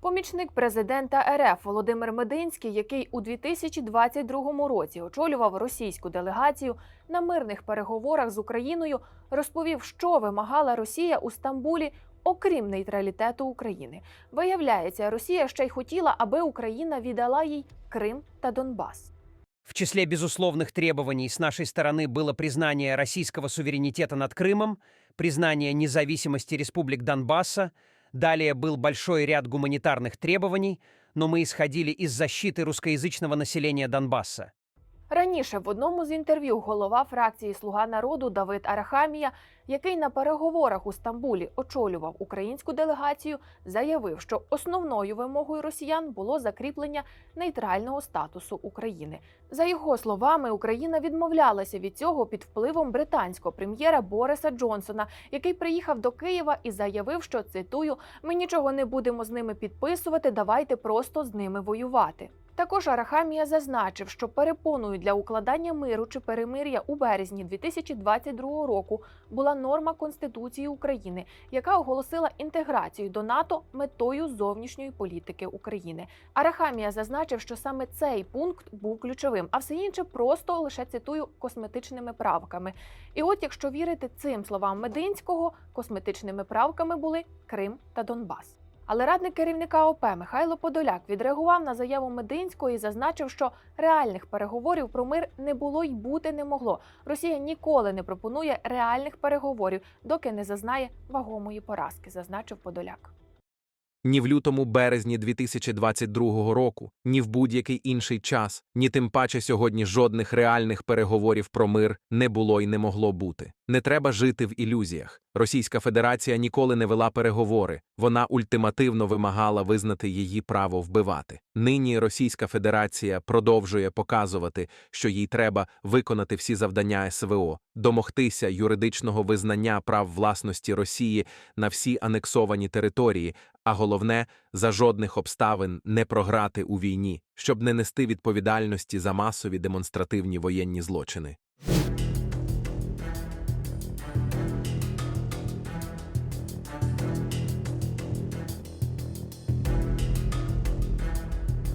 Помічник президента РФ Володимир Мединський, який у 2022 році очолював російську делегацію на мирних переговорах з Україною, розповів, що вимагала Росія у Стамбулі, окрім нейтралітету України. Виявляється, Росія ще й хотіла, аби Україна віддала їй Крим та Донбас. В числе безусловных требований с нашей стороны было признание российского суверенитета над Крымом, признание независимости республик Донбасса, далее был большой ряд гуманитарных требований, но мы исходили из защиты русскоязычного населения Донбасса. Раніше в одному з інтерв'ю голова фракції Слуга народу Давид Арахамія, який на переговорах у Стамбулі очолював українську делегацію, заявив, що основною вимогою росіян було закріплення нейтрального статусу України. За його словами, Україна відмовлялася від цього під впливом британського прем'єра Бориса Джонсона, який приїхав до Києва і заявив, що цитую: ми нічого не будемо з ними підписувати, давайте просто з ними воювати. Також Арахамія зазначив, що перепоною для укладання миру чи перемир'я у березні 2022 року була норма Конституції України, яка оголосила інтеграцію до НАТО метою зовнішньої політики України. Арахамія зазначив, що саме цей пункт був ключовим, а все інше просто лише цитую косметичними правками. І от, якщо вірити цим словам Мединського, косметичними правками були Крим та Донбас. Але радник керівника ОП Михайло Подоляк відреагував на заяву Мединського і зазначив, що реальних переговорів про мир не було й бути не могло. Росія ніколи не пропонує реальних переговорів, доки не зазнає вагомої поразки, зазначив Подоляк. Ні в лютому березні 2022 року, ні в будь-який інший час, ні тим паче сьогодні жодних реальних переговорів про мир не було і не могло бути. Не треба жити в ілюзіях. Російська Федерація ніколи не вела переговори, вона ультимативно вимагала визнати її право вбивати. Нині Російська Федерація продовжує показувати, що їй треба виконати всі завдання СВО, домогтися юридичного визнання прав власності Росії на всі анексовані території, а головне за жодних обставин не програти у війні, щоб не нести відповідальності за масові демонстративні воєнні злочини.